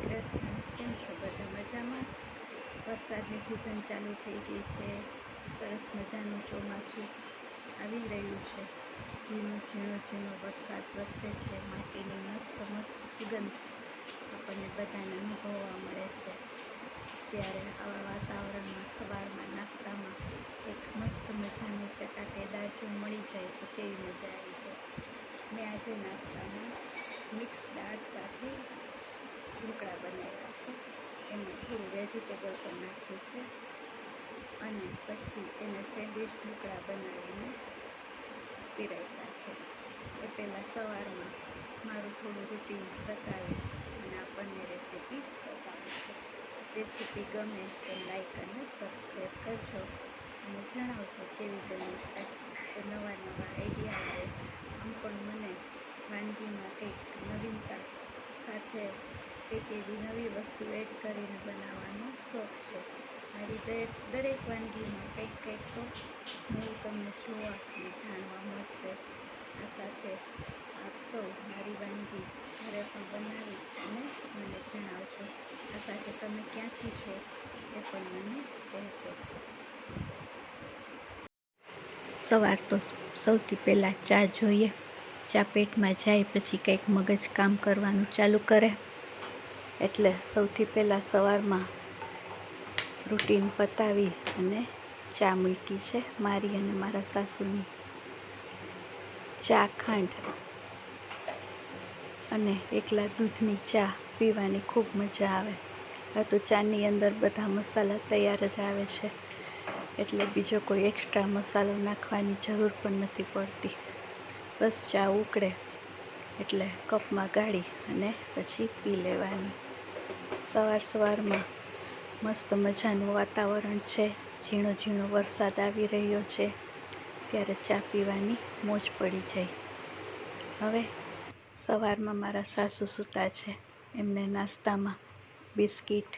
કેમ છો બધા મજામાં. વરસાદની સિઝન ચાલુ થઈ ગઈ છે. સરસ મજાનું ચોમાસું આવી રહ્યું છે. ઝીણો ઝીણો ઝીણો વરસાદ વરસે છે. માટીની મસ્ત મસ્ત સુગંધ આપણને બધાને અનુભવવા મળે છે. ત્યારે આવા વાતાવરણમાં, સવારમાં, નાસ્તામાં એક મસ્ત મજાનું ચટાકેદાર જો મળી જાય તો કેવી મજા આવી જાય. મેં આજે નાસ્તામાં મિક્સ દાળ સાથે ઢોકળા બનાવ્યા છે. એમાં થોડું વેજીટેબલ પણ નાખ્યું છે. અને પછી એને સેન્ડવિચ ઢોકળા બનાવીને પીરસ્યા છે. એ પહેલાં સવારમાં મારું થોડું રૂટીન બતાવી અને આપણને રેસીપી બતાવી છે. રેસીપી ગમે તો લાઈક અને સબસ્ક્રાઈબ કરજો. અને જણાવજો કેવી બની છે. તો નવા નવા આઈડિયા આવે. આમ પણ મને વાનગીમાં કંઈક નવીનતા સાથે કંઈક એવી નવી વસ્તુ એડ કરીને બનાવવાનો શોખ છે. મારી દરેક વાનગીમાં કંઈક કંઈક તો નવું તમને જોવા અને જાણવા મળશે. આ સાથે આપ સૌ મારી વાનગી ઘરે પણ બનાવી અને મને જણાવજો. આ સાથે તમે ક્યાંથી છો એ પણ મને કહેશો સવાર તો સૌથી પહેલાં ચા જોઈએ. ચા પેટમાં જાય પછી કંઈક મગજ કામ કરવાનું ચાલુ કરે. એટલે સૌથી પહેલાં સવારમાં રૂટીન પતાવી અને ચા મૂકી છે મારી અને મારા સાસુની. ચા ખાંડ અને એકલા દૂધની ચા પીવાની ખૂબ મજા આવે. આ તો ચાની અંદર બધા મસાલા તૈયાર જ આવે છે, એટલે બીજો કોઈ એક્સ્ટ્રા મસાલો નાખવાની જરૂર પણ નથી પડતી. બસ ચા ઉકળે એટલે કપમાં ગાળી અને પછી પી લેવાની. સવાર સવારમાં મસ્ત મજાનું વાતાવરણ છે. ઝીણો ઝીણો વરસાદ આવી રહ્યો છે. ત્યારે ચા પીવાની મોજ પડી જાય. હવે સવારમાં મારા સાસુ સૂતા છે. એમને નાસ્તામાં બિસ્કિટ,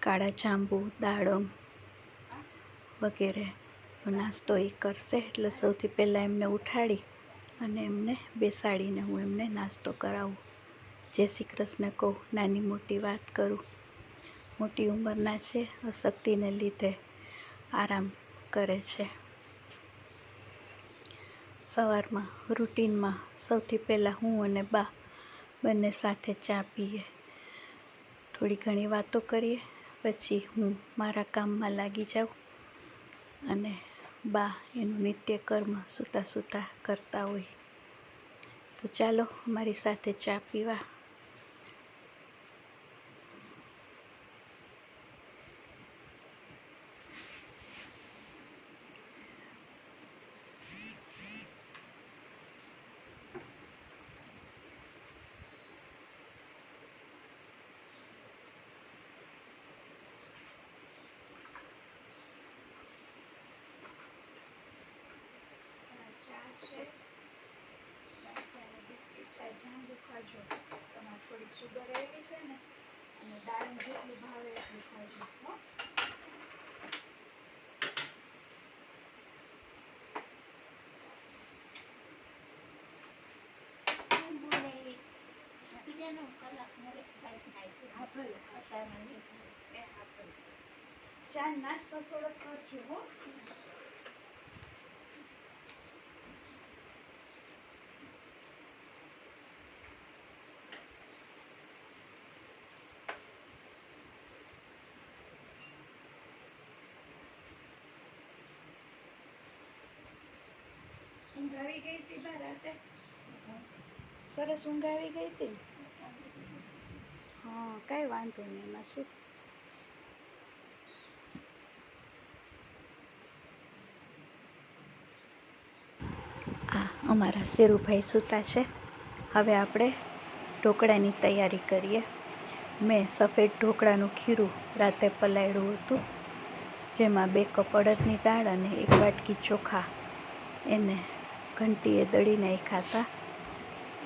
કાળા જાંબુ, દાડમ વગેરે નાસ્તો એ કરશે. એટલે સૌથી પહેલાં એમને ઉઠાડી અને એમને બેસાડીને હું એમને નાસ્તો કરાવું. જય શ્રી કૃષ્ણ કહું, નાની મોટી વાત કરું. મોટી ઉંમરના છે, અશક્તિને લીધે આરામ કરે છે. સવારમાં રૂટીનમાં સૌથી પહેલાં હું અને બા બંને સાથે ચા પીએ. થોડી ઘણી વાતો કરીએ, પછી હું મારા કામમાં લાગી જાઉં અને બા એનું નિત્યકર્મ સૂતા સૂતા કરતા હોય. તો ચાલો મારી સાથે ચા પીવા ચા છે બિસ્કિટ છે ખાજો તમારે થોડીક સુગર એવી છે ને અને દાળ જેટલી ભાવે એટલી ખાજો હો. હા ભલે અત્યારમાં નહીં થાય. એ હા ભલે. ચા નાસ્તો થોડોક કરજો હો ઊંઘ આવી ગઈ હતી રાતે? સરસ ઊંઘ આવી ગઈ હતી? હા, કાંઈ વાંધો નહીં, એમાં શું? અમારા શેરુભાઈ સૂતા છે. હવે આપણે ઢોકળાની તૈયારી કરીએ. મેં સફેદ ઢોકળાનું ખીરું રાતે પલાળ્યું હતું, જેમાં બે કપ અડદની દાળ અને એક વાટકી ચોખા. એને ઘંટીએ દળી નાખ્યા હતા.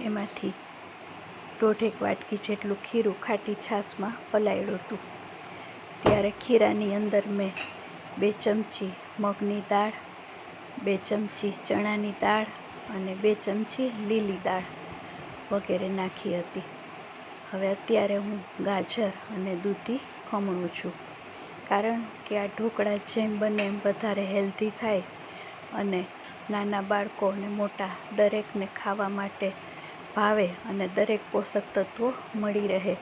એમાંથી દોઢેક વાટકી જેટલું ખીરું ખાટી છાશમાં પલાળ્યું હતું. ત્યારે ખીરાની અંદર મેં બે ચમચી મગની દાળ, બે ચમચી ચણાની દાળ અને બે ચમચી લીલી દાળ વગેરે નાખી હતી. હવે અત્યારે હું ગાજર અને દૂધી ખમણું છું. કારણ કે આ ઢોકળા જેમ બને એમ વધારે હેલ્ધી થાય અને નાના બાળકો અને મોટા દરેકને ખાવા માટે ભાવે અને દરેક પોષક તત્વો મળી રહે.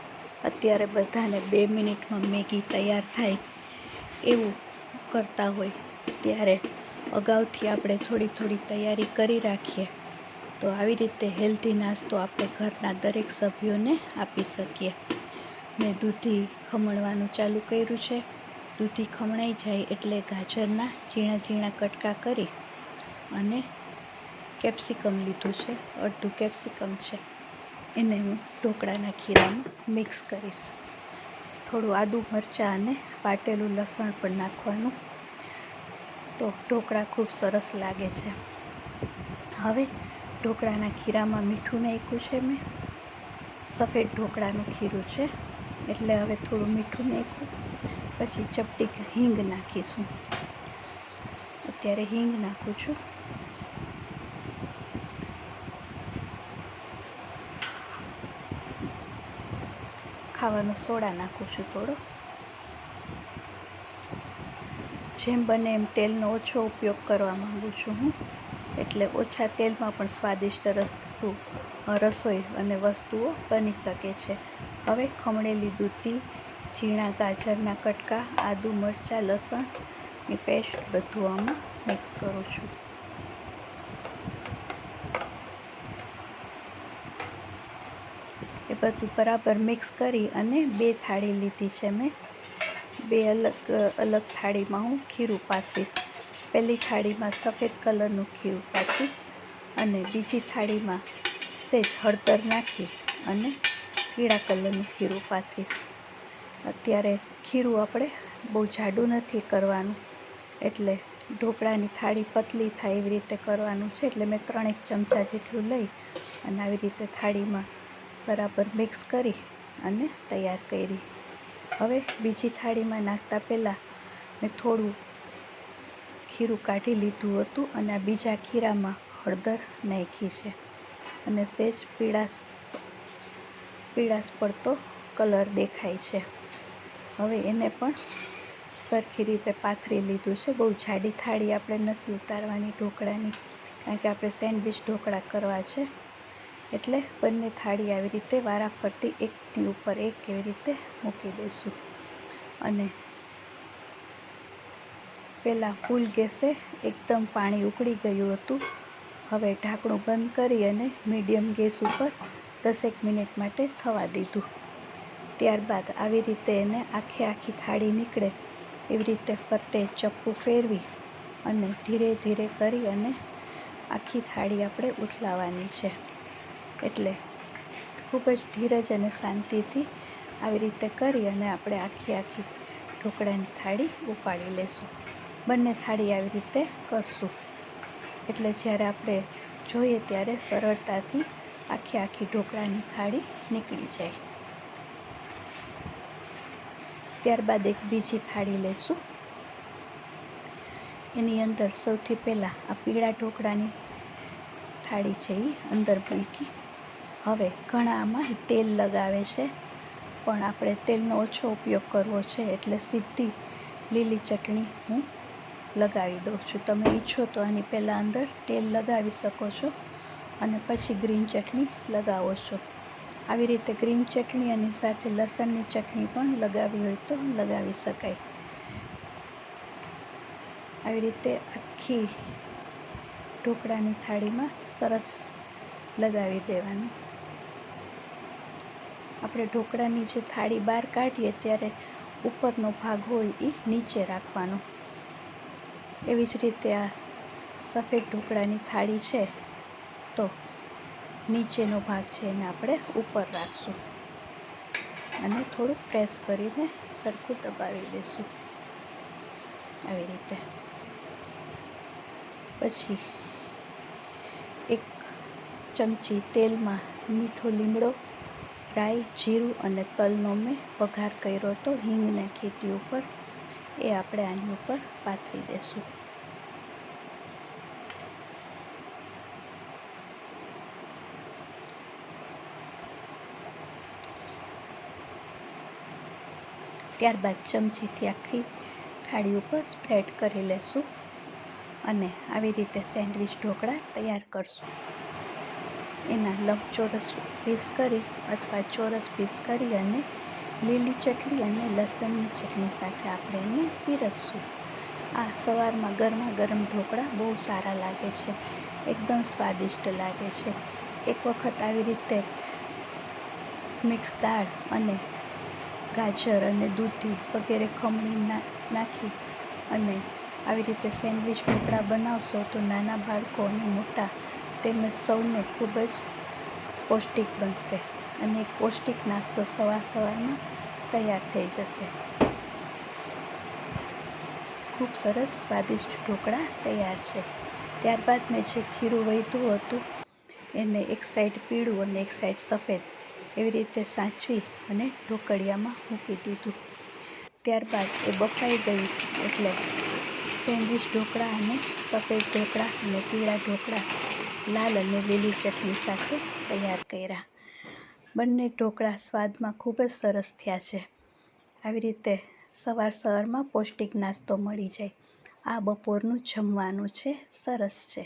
અત્યારે બધાને બે મિનિટમાં મેગી તૈયાર થાય એવું કરતા હોય. ત્યારે અગાઉથી આપણે થોડી થોડી તૈયારી કરી રાખીએ. તો આવી રીતે હેલ્ધી નાસ્તો આપણે ઘરના દરેક સભ્યોને આપી શકીએ. મેં દૂધી ખમણવાનું ચાલુ કર્યું છે. દૂધી ખમણાઈ જાય એટલે ગાજરના ઝીણા ઝીણા કટકા કરી અને કેપ્સિકમ લીધું છે. અડધું કેપ્સિકમ છે. એને હું ઢોકળાના ખીરામાં મિક્સ કરીશ. થોડું આદું મરચાં અને વાટેલું લસણ પણ નાખવાનું. તો ઢોકળા ખૂબ સરસ લાગે છે. હવે ઢોકળાના ખીરામાં મીઠું નાખ્યું છે મેં. સફેદ ઢોકળાનું ખીરું છે. એટલે હવે થોડું મીઠું નાખ્યું. પછી ચપટી હિંગ નાખીશું. અત્યારે હિંગ નાખું છું. ખાવાનો સોડા નાખું છું થોડો. જેમ બને એમ તેલનો ઓછો ઉપયોગ કરવા માગું છું હું. એટલે ઓછા તેલમાં પણ સ્વાદિષ્ટ રસ્તુ, રસોઈ અને વસ્તુઓ બની શકે છે. હવે ખમણેલી દૂધી, ઝીણા ગાજરના કટકા, આદુ મરચાં લસણની પેસ્ટ બધું આમાં મિક્સ કરું છું. બધું બરાબર મિક્સ કરી અને બે થાળી લીધી છે મેં. બે અલગ અલગ થાળીમાં હું ખીરું પાથરીશ પહેલી થાળીમાં સફેદ કલરનું ખીરું પાથરીશ અને બીજી થાળીમાં સેજ હળદર નાખી અને પીળા કલરનું ખીરું પાથરીશ અત્યારે ખીરું આપણે બહુ જાડું નથી કરવાનું, એટલે ઢોકળાની થાળી પતલી થાય એવી રીતે કરવાનું છે. એટલે મેં ત્રણેક ચમચા જેટલું લઈ અને આવી રીતે થાળીમાં બરાબર મિક્સ કરી અને તૈયાર કરી. હવે બીજી થાળીમાં નાખતા પહેલાં મેં થોડું ખીરું કાઢી લીધું હતું અને આ બીજા ખીરામાં હળદર નાખી છે. અને સેજ પીળાશ પીળાશ પડતો કલર દેખાય છે. હવે એને પણ સરખી રીતે પાથરી લીધું છે. બહુ જાડી થાળી આપણે નથી ઉતારવાની ઢોકળાની, કારણ કે આપણે સેન્ડવિચ ઢોકળા કરવા છે. એટલે બંને થાળી આવી રીતે વારાફરતી એકની ઉપર એક એવી રીતે મૂકી દઈશું. અને પહેલાં ફૂલ ગેસે એકદમ પાણી ઉકળી ગયું હતું. હવે ઢાંકણું બંધ કરી અને મીડિયમ ગેસ ઉપર દસેક મિનિટ માટે થવા દીધું. ત્યારબાદ આવી રીતે એને આખે આખી થાળી નીકળે એવી રીતે ફરતે ચપ્પુ ફેરવી અને ધીરે ધીરે કરી અને આખી થાળી આપણે ઉથલાવવાની છે. એટલે ખૂબ જ ધીરજ અને શાંતિથી આવી રીતે કરી અને આપણે આખી આખી ઢોકળાની થાળી ઉપાડી લેશું. બંને થાળી આવી રીતે કરશું. એટલે જ્યારે આપણે જોઈએ ત્યારે સરળતાથી આખી આખી ઢોકળાની થાળી નીકળી જાય. ત્યારબાદ એક બીજી થાળી લેશું. એની અંદર સૌથી પહેલાં આ પીળા ઢોકળાની થાળી છે એ અંદર મૂકી હવે ઘણા આમાં તેલ લગાવે છે, પણ આપણે તેલનો ઓછો ઉપયોગ કરવો છે, એટલે સીધી લીલી ચટણી હું લગાવી દઉં છું. તમે ઈચ્છો તો આની પહેલાં અંદર તેલ લગાવી શકો છો અને પછી ગ્રીન ચટણી લગાવો છો. આવી રીતે ગ્રીન ચટણી અને સાથે લસણની ચટણી પણ લગાવી હોય તો લગાવી શકાય. આવી રીતે આખી ઢોકળાની થાળીમાં સરસ લગાવી દેવાનું. આપણે ઢોકળાની જે થાળી બહાર કાઢીએ ત્યારે ઉપરનો ભાગ હોય એ નીચે રાખવાનો. એવી જ રીતે આ સફેદ ઢોકળાની થાળી છે, તો નીચેનો ભાગ છે એને આપણે ઉપર રાખશું. અને થોડુંક પ્રેસ કરીને સરખું દબાવી દઈશું. આવી રીતે. પછી એક ચમચી તેલમાં મીઠો લીમડો રાઈ જીરું અને તલનો મેં વઘાર કર્યો હતો હિંગ નાખી હતી ઉપર એ આપણે આની ઉપર પાથરી દઈશું ત્યારબાદ ચમચીથી આખી થાળી ઉપર સ્પ્રેડ કરી લેશું અને આવી રીતે સેન્ડવિચ ઢોકળા તૈયાર કરશું. એના લંબચોરસ પીસ કરી અથવા ચોરસ પીસ કરી અને લીલી ચટણી અને લસણની ચટણી સાથે આપણે એને પીરસશું. આ સવારમાં ગરમા ગરમ ઢોકળા બહુ સારા લાગે છે, એકદમ સ્વાદિષ્ટ લાગે છે. એક વખત આવી રીતે મિક્સ દાળ અને ગાજર અને દૂધી વગેરે ખમણી નાખી અને આવી રીતે સેન્ડવિચ ઢોકળા બનાવશો તો નાના બાળકો અને મોટા તેમજ સૌને ખૂબ જ પૌષ્ટિક બનશે અને એક પૌષ્ટિક નાસ્તો સવાર સવારમાં તૈયાર થઈ જશે. ખૂબ સરસ સ્વાદિષ્ટ ઢોકળા તૈયાર છે. ત્યારબાદ મેં જે ખીરું વહેતું હતું એને એક સાઈડ પીળું અને એક સાઈડ સફેદ એવી રીતે સાચવી અને ઢોકળિયામાં મૂકી દીધું. ત્યારબાદ એ બફાઈ ગયું એટલે સેન્ડવિચ ઢોકળા અને સફેદ ઢોકળા અને પીળા ઢોકળા લાલ અને લીલી ચટણી સાથે તૈયાર કર્યા. બંને ઢોકળા સ્વાદમાં ખૂબ જ સરસ થયા છે. આવી રીતે સવાર સવારમાં પૌષ્ટિક નાસ્તો મળી જાય. આ બપોરનું જમવાનું છે. સરસ છે.